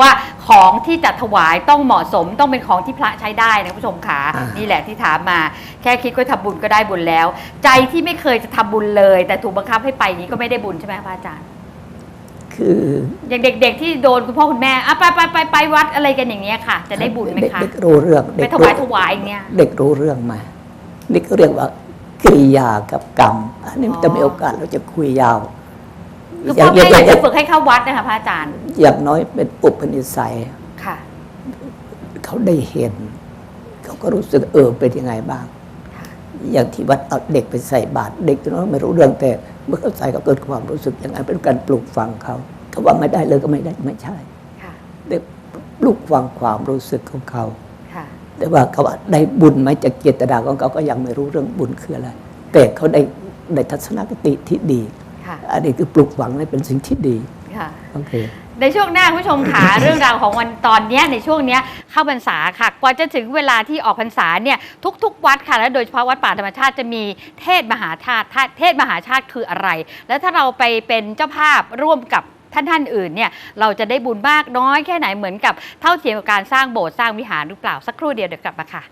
ว่าของที่จะถวายต้องเหมาะสมต้องเป็นของที่พระใช้ได้นะคุณผู้ชมขาอ่านี่ นี่แหละที่ถามมา แค่คิดก็ทำบุญก็ได้บุญแล้ว ใจที่ไม่เคยจะทำบุญเลย แต่ถูกบังคับให้ไปนี้ก็ไม่ได้บุญใช่ไหมพระอาจารย์คืออย่างเด็ก ๆ ที่โดนคุณพ่อคุณแม่อะไปไปไปไปวัดอะไรกันอย่างเงี้ยค่ะ จะได้บุญไหมคะเด็กๆรู้เรื่องไปเด็กถรู้วายถวายอย่างเงี้ย เด็กรู้เรื่องมานี่ก็เรียกว่า กิริยากับกรรม อันนี้อ๋อ จะมีโอกาสเราจะคุยยาว คืออย่าพ่องแม่อยากอย่าจะฝึกให้เข้าวัดนะคะพระอาจารย์ อย่างน้อยเป็นอุปนิสัยค่ะ เขาได้เห็น เขาก็รู้สึกเออเป็นยังไงบ้าง อย่างที่วัดเอาเด็กไปใส่บาตรเด็กตัวน้อยไม่รู้เรื่องแต่ เมื่อเขาใส่เขาเกิดความรู้สึกอย่างนั้นเป็นการปลูกฝังเขาเขาว่าไม่ได้เลยก็ไม่ได้ไม่ใช่ค่ะเด็กปลูกฝังความรู้สึกของเขาค่ะแต่ว่าเขาว่าได้บุญไหมจากเจตนาของเขาก็ยังไม่รู้เรื่องบุญคืออะไรแต่เขาได้ได้ทัศนคติที่ดีค่ะ อันนี้คือปลูกฝังให้เป็นสิ่งที่ดีค่ะโอเคในช่วงหน้าคุณผู้ชมขาเรื่องราวของวันตอนเนี้ยในช่วงเนี้ยเข้าพรรษาค่ะกว่าจะถึงเวลาที่ออกพรรษาเนี่ยทุก ๆ วัดค่ะ และโดยเฉพาะวัดป่าธรรมชาติจะมีเทศมหาชาติเทศมหาชาติคืออะไร แล้วถ้าเราไปเป็นเจ้าภาพร่วมกับท่านท่านๆอื่นเนี่ยเราจะได้บุญมากน้อยแค่ไหนเหมือนกับเท่าเทียมกับการสร้างโบสถ์สร้างวิหารหรือเปล่าสักครู่เดียวเดี๋ยวกลับมาค่ะ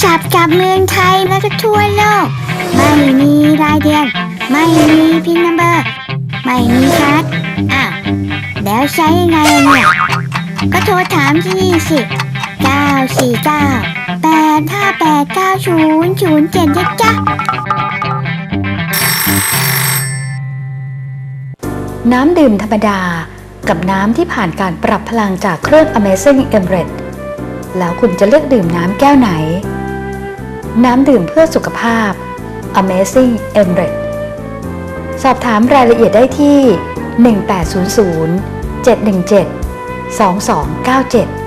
ศัพท์จากเมืองไทยและก็ทั่วโลก ไม่มีรายเดือน ไม่มีพินนัมเบอร์ ไม่มีชาร์จอ้าว แล้วใช้ยังไงเนี่ย ก็โทรถามที่นี่สิ 949 858 9007นะจ๊ะน้ำดื่มธรรมดากับน้ำที่ผ่านการปรับพลังจากเครื่อง Amazing e m r e t แล้วคุณจะเลือกดื่มน้ำแก้วไหน น้ำดื่มเพื่อสุขภาพ Amazing e m r e t สอบถามรายละเอียดได้ที่ 1800 717 2297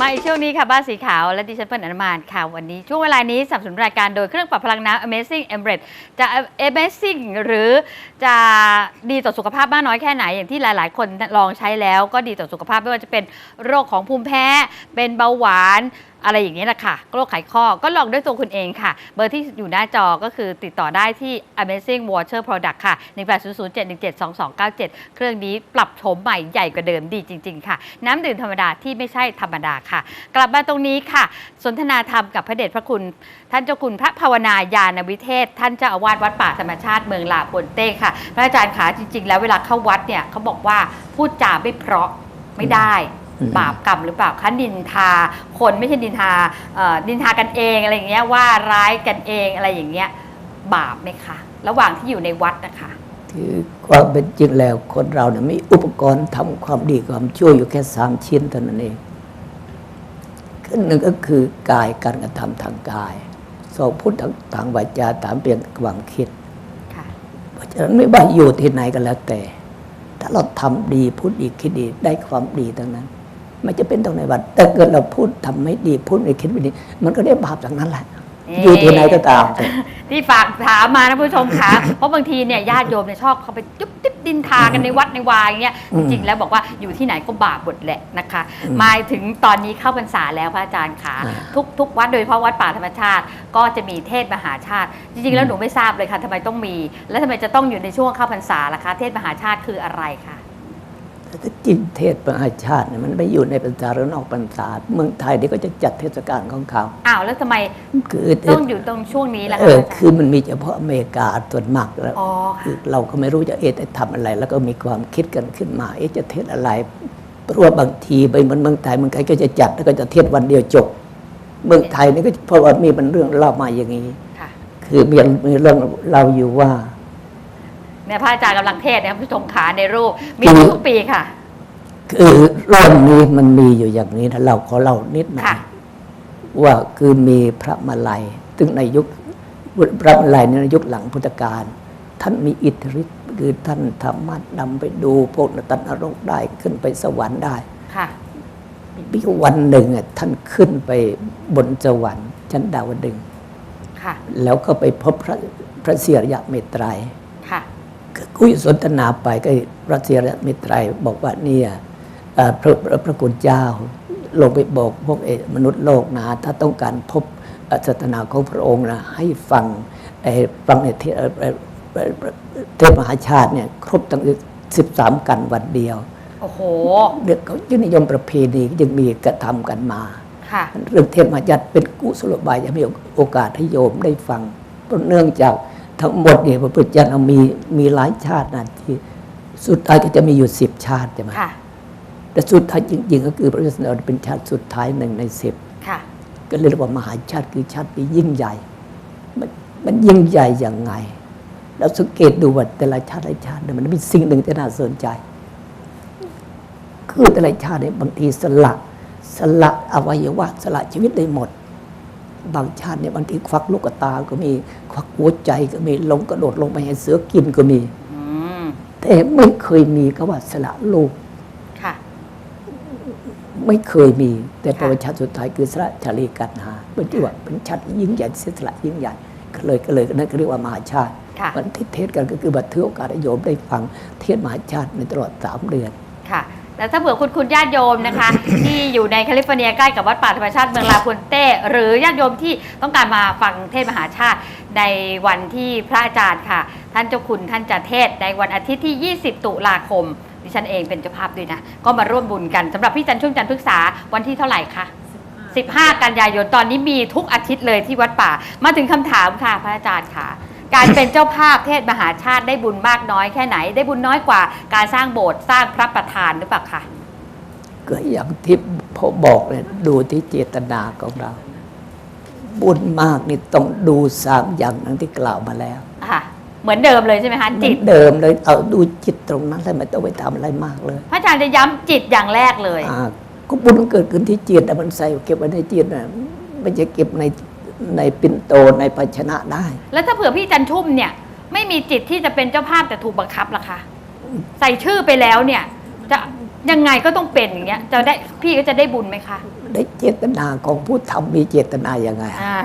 มาอีกช่วงนี้ค่ะ บ้านสีขาว และดิฉันเปิ้ลอนุมานค่ะ วันนี้ช่วงเวลานี้สนับสนุนรายการโดยเครื่องปรับพลังน้ำ Amazing e m b r e จะ Amazing หรือจะดีต่อสุขภาพมากน้อยแค่ไหน อย่างที่หลาย ๆ คนลองใช้แล้วก็ดีต่อสุขภาพไม่ว่าจะเป็นโรคของภูมิแพ้ เป็นเบาหวาน อะไรอย่างนี้แหละค่ะโรคไขข้อก็ลองด้วยตัวคุณเองค่ะ เบอร์ที่อยู่หน้าจอก็คือติดต่อได้ที่ Amazing Water Product ค่ะ 18007172297 เครื่องนี้ปรับโฉมใหม่ใหญ่กว่าเดิมดีจริง ๆ ค่ะ น้ำดื่มธรรมดาที่ไม่ใช่ธรรมดาค่ะ กลับมาตรงนี้ค่ะ สนทนาธรรมกับพระเดชพระคุณ ท่านเจ้าคุณพระภาวนายานวิเทศ ท่านเจ้าอาวาสวัดป่าธรรมชาติเมืองลาปนเต้ค่ะ พระอาจารย์ขาจริง ๆ แล้วเวลาเข้าวัดเนี่ยเขาบอกว่าพูดจาไม่เพราะไม่ได้ บาปกรรมหรือเปล่าคะนินทา คนไม่ใช่นินทาเอ่อนินทากันเองอะไรอย่างเงี้ยว่าร้ายกันเองอะไรอย่างเงี้ยบาปไหมคะ ระหว่างที่อยู่ในวัดนะคะคือความเป็นจริงแล้วคนเราเนี่ยมีอุปกรณ์ทำความดีความชั่วอยู่แค่สามชิ้นเท่านั้นเองคือหนึ่งก็คือกายการกระทำทางกายสองพูดทางทางวาจาตามเปลี่ยนความคิดค่ะเพราะฉะนั้นไม่ว่าอยู่ที่ไหนก็แล้วแต่ ถ้าเราทำดีพูดดีคิดดีได้ความดีทั้งนั้น ไม่จะเป็นตรงในวัดแต่เกิดเราพูดทำไม่ดีพูดไม่คิดไม่ดี มันก็ได้บาปจากนั้นแหละนี่อยู่ที่ไหนก็ตามแต่ที่ฝากถามมานะผู้ชมคะเพราะบางทีเนี่ยญาติโยมเนี่ยชอบเขาไปจุ๊บติ๊บดินทากันในวัดในวายอย่างเงี้ยอืจมริงๆแล้วบอกว่าอยู่ที่ไหนก็บาปหมดแหละนะคะอืมมาถึงตอนนี้เข้าพรรษาแล้วพระอาจารย์คะอ่าทุกทุกวัดโดยเฉพาะวัดป่าธรรมชาติ ก็จะมีเทศมหาชาติ จริงๆแล้วหนูไม่ทราบเลยค่ะทำไมต้องมี แล้วทำไมจะต้องอยู่ในช่วงเข้าพรรษาล่ะคะ เทศมหาชาติคืออะไรคะแต่ จริงเทศมหาชาติเนี่ยมันไม่อยู่ในพรรษาหรือนอกพรรษาเมืองไทยนี่ก็จะจัดเทศกาลของเขาอ้าวแล้วทำไมคือต้องอยู่ตรงช่วงนี้ล่ะเอคะออาจารคือย์มันมีเฉพาะอเมริกาส่วนมากแล้วอ๋อคืค่ะอเราก็ไม่รู้จะเอะจะทำอะไร แล้วก็มีความคิดกันขึ้นมา เอะจะเทศอะไรเพราะว่าบางทีไปเหมือนเมืองไทยเมืองไทยก็จะจัดแล้วก็จะเทศวันเดียวจบ เมืองไทยนี่ก็เพราะว่ามีมันเรื่องเล่ามาอย่างนี้ค่ะคือมีมีเรื่องเราอยู่ว่า เนี่ยพระอาจารย์กำลังเทศน์นะครับผู้ชมขาในรูป มีคือทุกปีค่ะ คือเรื่องนี้มันมีอยู่อย่างนี้นะเราขอเล่านิดหน่อค่ะยว่าคือมีพระมาลัยซึ่งในยุคพระมาลัยในยุคหลังพุทธกาลท่านมีอิทธิฤทธิ์คือท่านสามารถนำไปดูพวกนตันนรกได้ขึ้นไปสวรรค์ได้ค่ะมีวันหนึ่งอะท่านขึ้นไปบนสวรรค์ชั้นดาวดึงส์ค่ะแล้วก็ไปพบพระพระเสียรยะเมตไตรย ค่ะก็คุยสนทนาไปก็พระเสียรยะเมตไตรยบอกว่าเนี่ยเอ่อพระพระพระคุณเจ้า ลงไปบอกพวกเอ่อมนุษย์โลกนะถ้าต้องการพบเอ่อศาสนาของพระองค์นะให้ฟังเอ่อฟังในเทเอ่อเอ่อเอ่อเอ่อเทศมหาชาติเนี่ยครบตั้งสิบสามกันวันเดียว โอ้โหเด็กเขายึดนิยมประเพณียังมีกระทำกันมาค่ะเรื่องเทศมหาชาติเป็นกุศโลบายจะมีโอกาสให้โยมได้ฟังเพราะเนื่องจาก ทั้งหมดเนี่ยพระพุทธเจ้ามีมีหลายชาตินะที่สุดท้ายก็จะมีอยู่สิบชาติใช่ไหมค่ะแต่สุดท้ายจริง ๆ ก็คือพระพุทธเจ้าเป็นชาติสุดท้ายหนึ่งในสิบค่ะก็เรียกว่ามหาชาติคือชาติที่ยิ่งใหญ่ มันมันยิ่งใหญ่อย่างไง แล้วสังเกตดูว่าแต่ละชาติละชาติเนี่ยมันมีสิ่งหนึ่งที่น่าสนใจ คือแต่ละชาติเนี่ยบางทีสละสละอวัยวะสละชีวิตได้หมด บางชาติเนี่ยบางทีควักลูกตาก็มีควักหัวใจก็มีลงกระโดดลงไปให้เสือกินก็มีอืมแต่ไม่เคยมีคำว่าสละลูกค่ะไม่เคยมี แต่ค่ะประวัติชาติสุดท้ายคือสละชาลีกันหาเป็นที่ว่าเป็นชาติที่ยิ่งใหญ่เสียสละยิ่งใหญ่ก็เลยก็เลยนั่นก็เรียกว่ามหาชาติค่ะวันที่เทศกันก็คือบัตรถือโอกาสให้โยมได้ฟังเทศมหาชาติในตลอดสามเดือนค่ะ แต่ถ้าเผื่อคุณคุณญาติโยมนะคะ ที่อยู่ในแคลิฟอร์เนียใกล้กับวัดป่าธรรมชาติเมืองลาพุนเต้ หรือญาติโยมที่ต้องการมาฟังเทศมหาชาติในวันที่พระอาจารย์ค่ะ ท่านเจ้าคุณท่านจะเทศในวันอาทิตย์ที่ 20 ตุลาคม ดิฉันเองเป็นเจ้าภาพด้วยนะ ก็มาร่วมบุญกันสำหรับพี่จันช่วงจันทร์พฤกษาวันที่เท่าไหร่คะ15 กันยายนตอนนี้มีทุกอาทิตย์เลยที่วัดป่า มาถึงคำถามค่ะพระอาจารย์ค่ะ การเป็นเจ้าภาพเทศมหาชาติได้บุญมากน้อยแค่ไหน ได้บุญน้อยกว่าการสร้างโบสถ์สร้างพระประธานหรือเปล่าคะก็อย่างที่พ่อบอกเลยดูที่เจตนาของเรา บุญมากนี่ต้องดูสามอย่างนั้นที่กล่าวมาแล้วค่ะเหมือนเดิมเลยใช่ไหมคะเหมืจิอตนเดิมเลยเอาดูจิตตรงนั้นแล้วไม่ต้องไปทำอะไรมากเลย พระอาจารย์จะย้ำจิตอย่างแรกเลยอ่าก็บุญมันเกิดขึ้นที่จิตแต่มันใส่เก็บไว้ในจิตนะไม่จะเก็บใน ในปิ่นโตในภาชนะได้ แล้วถ้าเผื่อพี่จันทุ่มเนี่ย ไม่มีจิตที่จะเป็นเจ้าภาพแต่ถูกบังคับล่ะคะ ใส่ชื่อไปแล้วเนี่ย จะยังไงก็ต้องเป็นอย่างเงี้ยจะได้พี่ก็จะได้บุญไหมคะ ได้เจตนาของผู้ทำมีเจตนาอย่างไงอ่า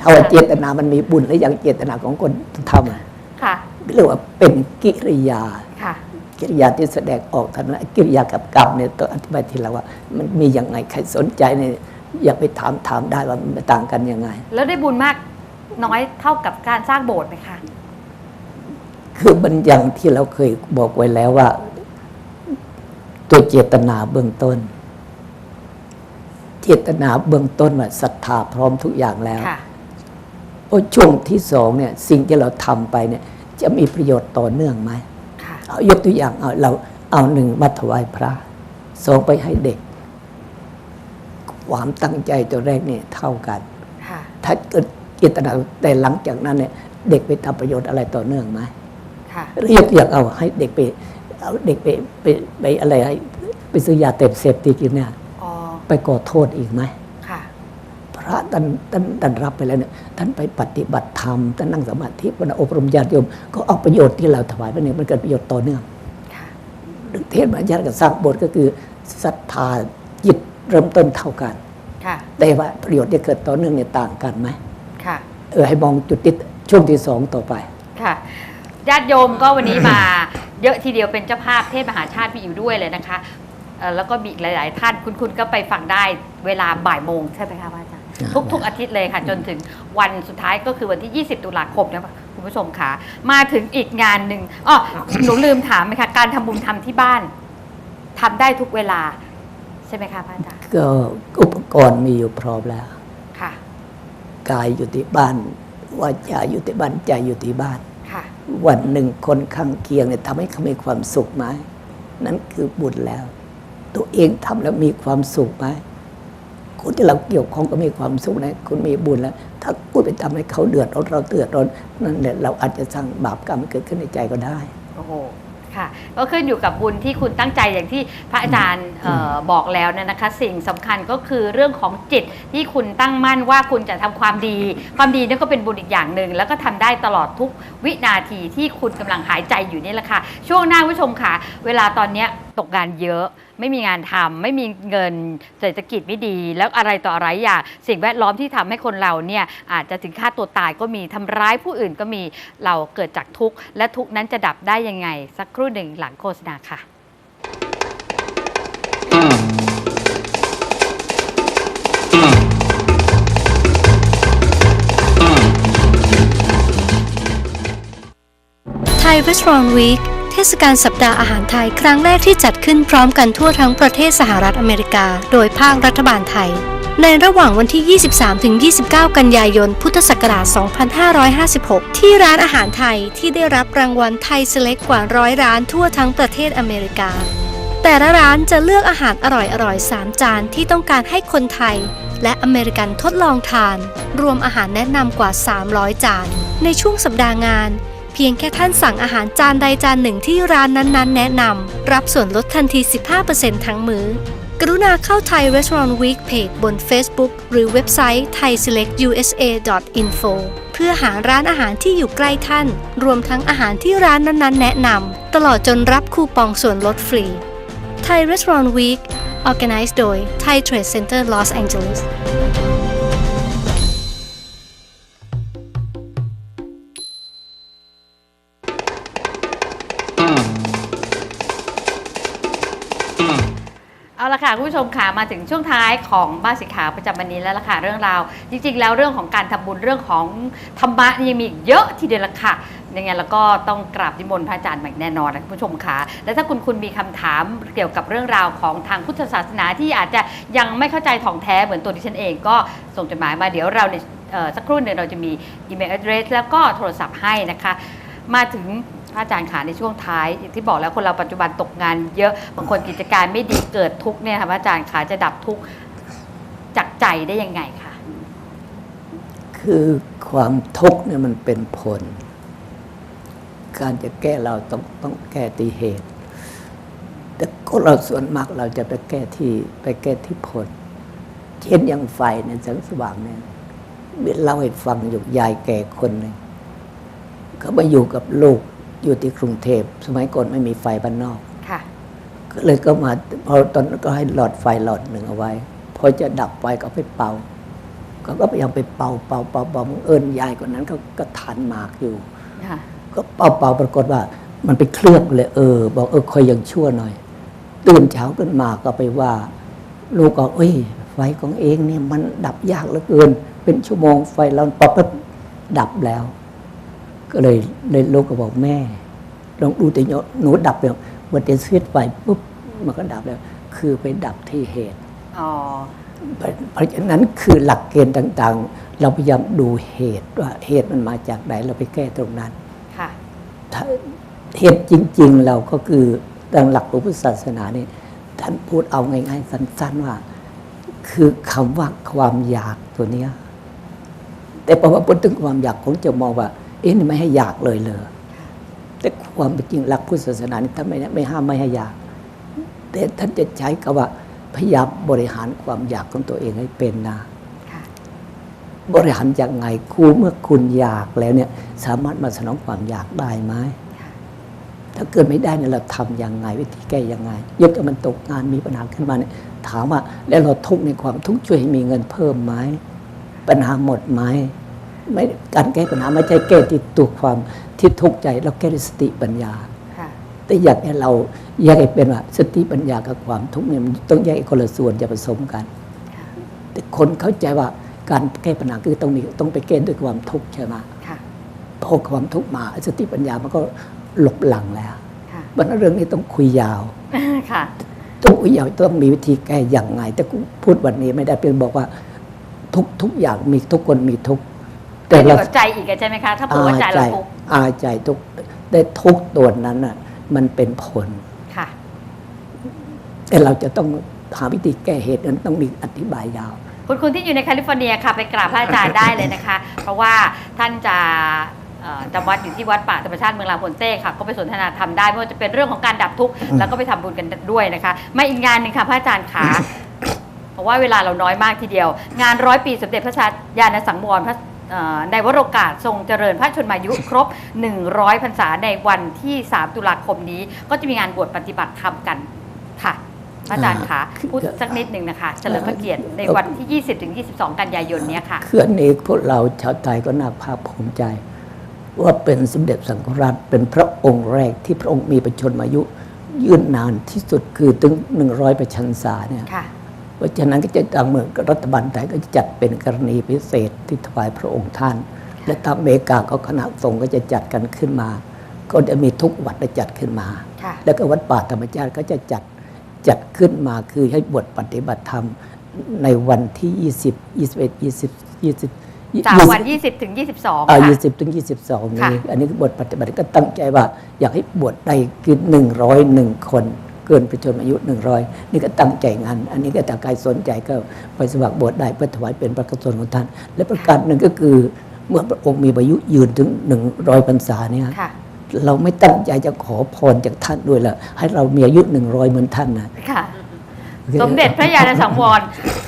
ถ้าว่าเจตนามันมีบุญแล้วอย่างเจตนาของคนทำอะค่ะเรียกว่าเป็นกิริยาค่ะกิริยาที่แสดงออกทันนะกิริยากับกรรมเนี่ยต้องอธิบายทีหละว่า มันมีอย่างไงใครสนใจเนี่ย อยากไปถามถามได้ว่ามันต่างกันยังไง แล้วได้บุญมากน้อยเท่ากับการสร้างโบสถ์ไหมคะ คือมันอย่างที่เราเคยบอกไว้แล้วว่า ตัวเจตนาเบื้องต้น เจตนาเบื้องต้นว่าศรัทธาพร้อมทุกอย่างแล้วค่ะเพราะช่วงที่สองเนี่ย สิ่งที่เราทำไปเนี่ย จะมีประโยชน์ต่อเนื่องไหมค่ะเอายกตัวอย่างเอาเราเอาหนึ่งมาถวายพระสองไปให้เด็ก ความตั้งใจตัวแรกเนี่ยเท่ากันค่ะถ้าเกิดเจตนาแต่หลังจากนั้นเนี่ยเด็กไปทำประโยชน์อะไรต่อเนื่องไหมค่ะเรียกอยากเอาให้เด็กไปเอาเด็กไปไปไปอะไรให้ไปซื้อยาเต็มเสพติดกินเนี่ยอ๋อไปก่อโทษอีกไหมค่ะพระท่านท่านท่านรับไปแล้วเนี่ยท่านไปปฏิบัติธรรมท่านนั่งสมาธิวันอบรมญาติโยม ก็เอาประโยชน์ที่เราถวายไปเนี่ยมันเกิดประโยชน์ต่อเนื่องค่ะเทศน์มาญาติกับสร้างโบสถ์ก็คือศรัทธาจิต เริ่มต้นเท่ากันค่ะแต่ว่าประโยชน์ที่เกิดต่อเนื่องเนี่ยต่างกันไหมค่ะเออให้มองจุดที่ช่วงที่สองต่อไป ค่ะญาติโยมก็วันนี้มาเยอะทีเดียวเป็นเจ้าภาพเทศมหาชาติพี่อยู่ด้วยเลยนะคะเอ่อแล้วก็มีอีกหลาย ๆ ท่านคุณคุณก็ไปฟังได้เวลาบ่ายโมงใช่ไหมคะพระอาจารย์ครับทุกทุกอาทิตย์เลยค่ะ จนถึงวันสุดท้ายก็คือวันที่ 20 ตุลาคมนะคุณผู้ชมค่ะ มาถึงอีกงานหนึ่งอ๋อหนูลืมถามไหมคะการทำบุญทำที่บ้านทำได้ทุกเวลาใช่ไหมคะพระอาจารย์ ก็อุปกรณ์มีอยู่พร้อมแล้ว ค่ะ กายอยู่ที่บ้านวาจาอยู่ที่บ้านใจอยู่ที่บ้าน ค่ะ วันหนึ่งคนข้างเคียงเนี่ยทำให้เขามีความสุขไหมนั่นคือบุญแล้ว ตัวเองทำแล้วมีความสุขไหมคนที่เราเกี่ยวข้องก็มีความสุขนะคุณมีบุญแล้ว ถ้าคุณไปทำให้เขาเดือดร้อนเราเดือดร้อนนั่นแหละเราอาจจะสร้างบาปกรรมให้เกิดขึ้นในใจก็ได้โอ้โห ค่ะ ก็ขึ้นอยู่กับบุญที่คุณตั้งใจอย่างที่พระอาจารย์เออบอกแล้วเนยนะคะ สิ่งสำคัญก็คือเรื่องของจิตที่คุณตั้งมั่นว่าคุณจะทำความดี ความดีนั่นก็เป็นบุญอีกอย่างหนึ่งแล้วก็ทำได้ตลอดทุกวินาทีที่คุณกำลังหายใจอยู่นี่แหละค่ะ ช่วงหน้าคุณผู้ชมค่ะ เวลาตอนเนี้ย ตกงานเยอะ ไม่มีงานทำไม่มีเงินเศรษฐกิจไม่ดี แล้วอะไรต่ออะไรอย่างสิ่งแวดล้อมที่ทำให้คนเราเนี่ยอาจจะถึงฆ่าตัวตายก็มีทำร้ายผู้อื่นก็มีเราเกิดจากทุกข์ และทุกข์นั้นจะดับได้ยังไง สักครู่หนึ่งหลังโฆษณาค่ะไทย Restaurant Week ทศกาลสัปดาห์อาหารไทยครั้งแรกที่จัดขึ้นพร้อมกันทั่วทั้งประเทศสหรัฐอเมริกา โดยภาครัฐบาลไทย ในระหว่างวันที่ 23-29 กันยายน พุทธศักราช 2556 ที่ร้านอาหารไทยที่ได้รับรางวัลไทยเซเล็กกว่าร้อยร้านทั่วทั้งประเทศอเมริกา แต่ละร้านจะเลือกอาหารอร่อยๆ 3 จานที่ต้องการให้คนไทยและอเมริกันทดลองทาน รวมอาหารแนะนำกว่า 300 จาน ในช่วงสัปดาห์งาน พียงแค่ท่านสั่งอาหารจานใดจานหนึ่งที่ร้านนั้นๆ แนะนำ รับส่วนลดทันที 15%ทั้งมือ้อ กรุณาเข้าไทย Restaurant Week Page บน Facebook หรือเว็บไซต์ thaiselectusa.info เพื่อหาร้านอาหารที่อยู่ใกล้ท่าน รวมทั้งอาหารที่ร้านนั้นๆ แนะนำ ตลอดจนรับคูปองส่วนลดฟรีไทย Restaurant Week Organized โดย Thai Trade Center Los Angeles ค่ะคุณผู้ชมค่ะมาถึงช่วงท้ายของบ้านสีขาวประจำวันนี้แล้วล่ะค่ะเรื่องราวจริงๆ แล้วเรื่องของการทำบุญเรื่องของธรรมะยังมีอีกเยอะทีเดียวละค่ะยังไงแล้วก็ต้องกราบนิมนต์พระอาจารย์ใหม่แน่นอนนะคุณผู้ชมค่ะและถ้าคุณคุณมีคำถามเกี่ยวกับเรื่องราวของทางพุทธศาสนาที่อาจจะยังไม่เข้าใจถ่องแท้เหมือนตัวดิฉันเองก็ส่งจดหมายมาเดี๋ยวเราในสักครู่หนึ่งเราจะมีอีเมล address แล้วก็โทรศัพท์ให้นะคะ มาถึง ระอาจารย์ขาในช่วงท้าย อย่างที่บอกแล้วคนเราปัจจุบันตกงานเยอะบางคนกิจการไม่ดีเกิดทุกข์เนี่ยค่ะพระอาจารย์ขาจะดับทุกข์จากใจได้ยังไงคะคือความทุกข์เนี่ยมันเป็นผล การจะแก้เราต้องต้องแก้ที่เหตุ แต่คนเราส่วนมากเราจะไปแก้ที่ไปแก้ที่ผล เช่นอย่างไฟเนี่ยแสงสว่างเนี่ยเล่าให้ฟังอยู่ยายแก่คนหนึ่งเขามาอยู่กับลูก อยู่ที่กรุงเทพ สมัยก่อนไม่มีไฟบ้านนอกค่ะก็เลยก็มาพอตอนนั้นก็ให้หลอดไฟหลอดหนึ่งเอาไว้ พอจะดับไฟก็เอาไปเป่าเขาก็พยายามไปเป่าเป่าเป่าเป่าบังเอิญยายคนนั้นเขาก็ทานหมากอยู่ค่ะก็เป่าเป่าปรากฏว่า มันไปเคลือบเลย เออ บอกเออคอยยังชั่วหน่อย ตื่นเช้าขึ้นมาก็ไปว่า ลูกก็เอ้ย ไฟของเองเนี่ยมันดับยากเหลือเกิน เป็นชั่วโมงไฟเราปอบปั๊บดับแล้ว ก็เลยเลยลูกก็บอกแม่ ลองดูแต่หนูหนูดับแล้ววันเดสวิตไฟปุ๊บมันก็ดับแล้วคือไปดับที่เหตุอ๋อเพราะเพราะฉะนั้นคือหลักเกณฑ์ต่าง ๆ เราพยายามดูเหตุว่าเหตุมันมาจากไหนเราไปแก้ตรงนั้นค่ะถ้าเหตุจริง ๆ เราก็คือตามหลักพระพุทธศาสนาเนี่ยท่านพูดเอาง่ายๆสั้น ๆว่า คือคำว่าความอยากตัวเนี้ยแต่พอมาพูดถึงความอยากคงจะมองว่า เอ๊ะนี่ไม่ให้อยากเลยเลยแต่ความเป็นจริงหลักพุทธศาสนานี่ท่านไม่ไม่ห้ามไม่ให้อยาก แต่ท่านจะใช้คำว่าพยายามบริหารความอยากของตัวเองให้เป็นนะค่ะบริหารยังไงครูเมื่อคุณอยากแล้วเนี่ย สามารถมาสนองความอยากได้ไหมถ้าเกิดไม่ได้เนี่ยเราทำยังไงวิธีแก้ยังไงยกแต่มันตกงานมีปัญหาขึ้นมาเนี่ยถามว่า แล้วเราทุกข์ในความทุกข์ช่วยให้มีเงินเพิ่มไหมปัญหาหมดไหม ไม่การแก้ปัญหาไม่ใช่แก้ที่ตัวความที่ทุกข์ใจเราแก้ด้วยสติปัญญาค่ะแต่อยากให้เราแยกให้เป็นว่าสติปัญญากับความทุกข์เนี่ยมันต้องแยกให้คนละส่วนอย่าผสมกัน แต่คนเข้าใจว่าการแก้ปัญหาคือต้องมีต้องไปแก้ด้วยความทุกข์ใช่ไหมค่ะพอความทุกข์มาสติปัญญามันก็หลบหลังแล้วค่ะวันนั้นเรื่องนี้ต้องคุยยาวค่ะต้องคุยยาวต้องมีวิธีแก้อย่างไง แต่กูพูดวันนี้ไม่ได้เป็นบอกว่าทุกทุกอย่างมีทุกคนมีทุกข์ แต่แต่เราเราใจอีกอะใช่ไหมคะถ้าบอกว่าใจเราทุกข์อาใจทุกข์แต่ทุกข์ตัวนั้นน่ะ มันเป็นผลค่ะ แต่เราจะต้องหาวิธีแก้เหตุนั้นต้องมีอธิบายยาวคุณคุณที่อยู่ในแคลิฟอร์เนียค่ะไปกราบพระอาจารย์ได้เลยนะคะ เพราะว่าท่านจะเอ่อจำวัดอยู่ที่วัดป่าธรรมชาติเมืองลาโพนเต้ค่ะ ก็ไปสนทนาธรรมได้ไม่ว่าจะเป็นเรื่องของการดับทุกข์แล้วก็ไปทำบุญกันด้วยนะคะมาอีกงานหนึ่งค่ะพระอาจารย์ขาเพราะว่าเวลาเราน้อยมากทีเดียว งานร้อยปีสมเด็จพระชายาณสังวรพระเอ่อ ในวโรกาสทรงเจริญพระชนมายุครบ 100พรรษาในวันที่ 3 ตุลาคมนี้ ก็จะมีงานบวชปฏิบัติธรรมกันพระอาจารย์คะอ่าพูดสักนิดหนึ่งนะคะ เฉลิมพระเกียรติในวันที่ 20ถึง22 กันยายนเนี้ยค่ะเคลื่อนนี้พวกเราชาวไทยก็น่าภาคภูมิใจ ว่าเป็นสมเด็จสังฆราชเป็นพระองค์แรกที่พระองค์มีประชนมายุยืนนานที่สุดคือถึง 100 ประชันษาเนี่ยค่ะเพราะฉะนั้นก็จะทางเมืองรัฐบาลไทยก็จะจัดเป็นกรณีพิเศษ ที่ถวายพระองค์ท่าน และตามอเมริกาก็คณะสงฆ์ก็จะจัดกันขึ้นมา ก็จะมีทุกวัดได้จัดขึ้นมาค่ะแล้วก็วัดป่าธรรมชาติก็จะจัดจัดขึ้นมาคือให้บวชปฏิบัติธรรมในวันที่ 20 21 20 20จากวัน 20 ถึง 22 อ่าค่ะ20 ถึง 22ค่ะนี้อันนี้คือบทปฏิบัติก็ตั้งใจว่า อยากให้บวชได้คือ101 คน เกินประชนอายุ100นี่ก็ตั้งใจงาน อันนี้ก็ถ้าใครสนใจก็ไปสมัครบวชได้เพื่อถวายเป็นพระกุศลของท่าน และประการหนึ่งก็คือเมื่อพระองค์มีอายุยืนถึง100พรรษาเนี่ยค่ะเราไม่ตั้งใจจะขอพรจากท่านด้วยละให้เรามีอายุ100เหมือนท่านนะค่ะสมเด็จพระยาณสังวร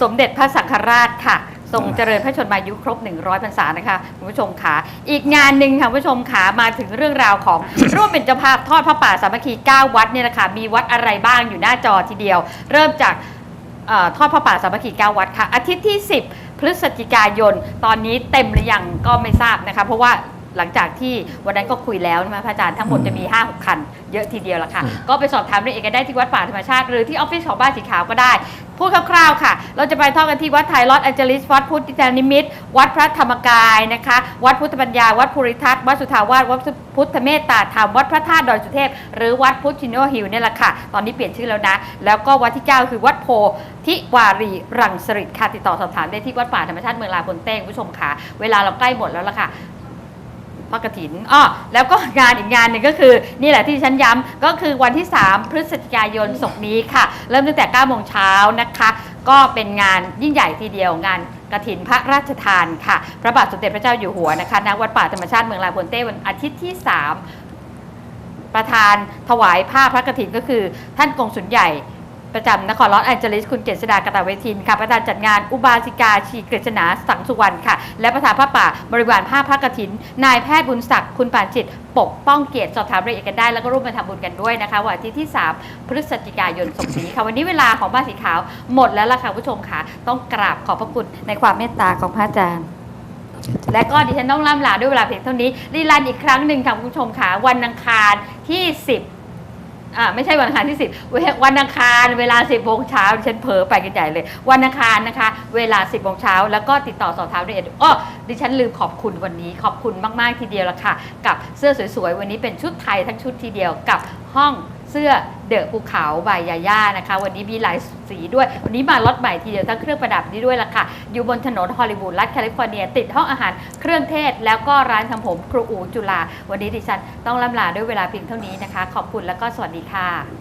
สมเด็จพระสังฆราชค่ะ ทรงเจริญพระชนมายุครบ 100พรรษานะคะคุณผู้ชมขาอีกงานหนึ่งค่ะคุณผู้ชมขามาถึงเรื่องราวของ ร่วมเป็นเจ้าภาพทอดพระป่าสามัคคี 9 วัดเนี่ยนะคะมีวัดอะไรบ้างอยู่หน้าจอทีเดียว เริ่มจากเออทอดพระป่าสามัคคี 9 วัดค่ะ อาทิตย์ที่ 10 พฤศจิกายน ตอนนี้เต็มหรือยังก็ไม่ทราบนะคะเพราะว่าหลังจากที่วันนั้นก็คุยแล้วนะพระอาจารย์ทั้งหมดจะมี 5-6 คัน เยอะทีเดียวละค่ะอืมก็ไปสอบถามรายละเอียดกันได้ที่วัดป่าธรรมชาติ หรือที่ออฟฟิศของบ้านสีขาวก็ได้ พูดคร่าวๆค่ะ เราจะไปท่องกันที่วัดไทยลอสแอนเจลิสวัดพุทธิตานิมิตรวัดพระธรรมกายนะคะ วัดพุทธปัญญา วัดภูริทัศน์วัดสุทาวาสวัดพุทธเมตตาธรรมวัดพระธาตุดอยสุเทพ หรือวัดพุทธิโนฮิลเนี่ยแหละค่ะ ตอนนี้เปลี่ยนชื่อแล้วนะ แล้วก็วัดที่9คือวัดโพธิวารีรังสฤษค่ะติดต่อสอบถามได้ที่วัดป่าธรรมชาติเมืองลาพนเต้งคุณผู้ชมค่ะ เวลาเราใกล้หมดแล้วล่ะค่ะ พระกฐินอ้อแล้วก็งานอีกงานหนึ่งก็คือนี่แหละที่ฉันย้ำก็คือวันที่ 3 พฤศจิกายนศกนี้ค่ะ เริ่มตั้งแต่9โมงเช้านะคะ ก็เป็นงานยิ่งใหญ่ทีเดียวงานกฐินพระราชทานค่ะ พระบาทสมเด็จพระเจ้าอยู่หัวนะคะณวัดป่าธรรมชาติเมืองลาพนเต้วันอาทิตย์ที่ 3 ประธานถวายผ้าพระกฐินก็คือ ท่านกงสุลใหญ่ ประจำนครลอสแอนเจลิสคุณเจษดากตาเวทินค่ะ ประธานจัดงานอุบาสิกาชีกฤษณาสังสุวรรณค่ะ และประธานผ้าป่าบริวารผ้าพระกฐิน นายแพทย์บุญศักดิ์คุณปานจิต ปกป้องเกียรติสอบถามรายละเอียดกันได้ แล้วก็ร่วมมาทำบุญกันด้วยนะคะ วันทิตย์ที่ 3 พฤศจิกายนศกนี้ค่ะ วันนี้เวลาของบ้านสีขาวหมดแล้วล่ะค่ะผู้ชมค่ะ ต้องกราบขอบพระคุณในความเมตตาของพระอาจารย์และก็ดิฉันต้องล่ำลาด้วยเวลาเพียงเท่านี้รีลันอีกครั้งหนึ่งค่ะคุณผู้ชมค่ะวันอังคารที่ 10 อ่าไม่ใช่วันอังคารที่ 10 วันอังคารเวลา 10โมงเช้าฉันเผลอไปกันใหญ่เลย วันอังคารนะคะ เวลา 10โมงเช้าแล้วก็ติดต่อสอบถามรายละเอียดอ้อดิฉันลืมขอบคุณวันนี้ขอบคุณมาก ๆ ทีเดียวละค่ะ กับเสื้อสวย ๆ วันนี้เป็นชุดไทยทั้งชุดทีเดียวกับห้อง เสื้อเดอะภูเขาบายยาย่านะคะ วันนี้มีหลายสีด้วย วันนี้มาล็อตใหม่ทีเดียวทั้งเครื่องประดับนี้ด้วยละค่ะ อยู่บนถนนฮอลลีวูดรัฐแคลิฟอร์เนีย ติดห้องอาหารเครื่องเทศ แล้วก็ร้านทำผมครูอูจุฬาวันนี้ดิฉันต้องล่ำลาด้วยเวลาเพียงเท่านี้นะคะ ขอบคุณแล้วก็สวัสดีค่ะ